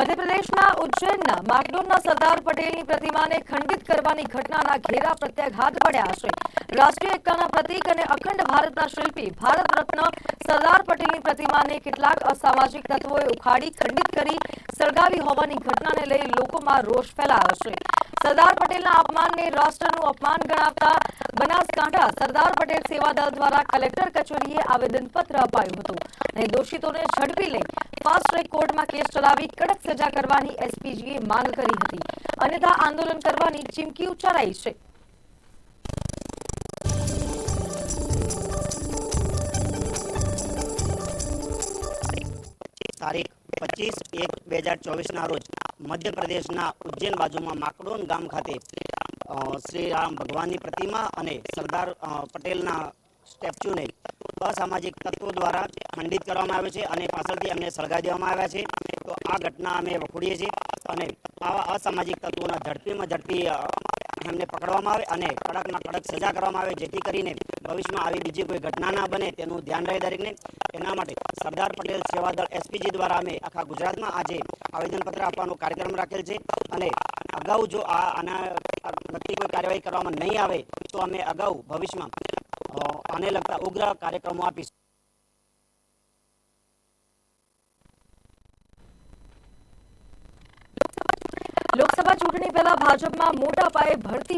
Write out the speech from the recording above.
મધ્યપ્રદેશના ઉજ્જૈનના માકડોનના સરદાર પટેલની પ્રતિમાને ખંડિત કરવાની ઘટનાના ઘેરા પ્રત્યાઘાત પડ્યા છે. રાષ્ટ્રીય એકતાના પ્રતીક અને અખંડ ભારતના શિલ્પી ભારત રત્ન સરદાર પટેલની પ્રતિમાને કેટલાક અસામાજિક તત્વોએ ઉખાડી ખંડિત કરી સળગાવી હોવાની ઘટનાને લઈ લોકોમાં રોષ ફેલાયો છે. સરદાર પટેલના અપમાનને રાષ્ટ્રનું અપમાન ગણાવતા બનાસકાંઠા સરદાર પટેલ સેવા દળ દ્વારા કલેક્ટર કચેરીએ આવેદનપત્ર અપાયું હતું અને દોષિતોને ઝડપી લઈ ફાસ્ટ ટ્રેક કોર્ટમાં કેસ ચલાવી કડક સજા કરવાની એસપીજીએ માંગ કરી હતી. અન્યથા આંદોલન કરવાની ચીમકી ઉચ્ચારાઈ છે. તારીખ પચીસ એક, બે હજાર ચોવીસના રોજ મધ્યપ્રદેશના ઉજ્જૈન બાજુમાં માકડોન ગામ ખાતે શ્રી રામ ભગવાનની પ્રતિમા અને સરદાર પટેલના સ્ટેચ્યુને અસામાજિક તત્વો દ્વારા ખંડિત કરવામાં આવે છે અને પાછળથી એમને સળગાવી દેવામાં આવ્યા છે. તો આ ઘટના અમે વખોડીએ છીએ. અને આવા અસામાજિક તત્વોના ઝડપીમાં ઝડપી એમને પકડવામાં આવે અને કડકમાં કડક સજા કરવામાં આવે, જેથી કરીને ભવિષ્યમાં આવી બીજી કોઈ ઘટના ના બને તેનું ધ્યાન રહે દરેકને. એના માટે સરદાર પટેલ સેવા દળ એસપીજી દ્વારા અમે આખા ગુજરાતમાં આજે આવેદનપત્ર આપવાનો કાર્યક્રમ રાખેલ છે અને અગાઉ જો આ આના નક્કી કોઈ કાર્યવાહી કરવામાં નહીં આવે, તો અમે અગાઉ ભવિષ્યમાં આને લગતા ઉગ્ર કાર્યક્રમો આપીશું. ચૂંટણી પહેલા ભાજપમાં મોટા પાયે ભરતી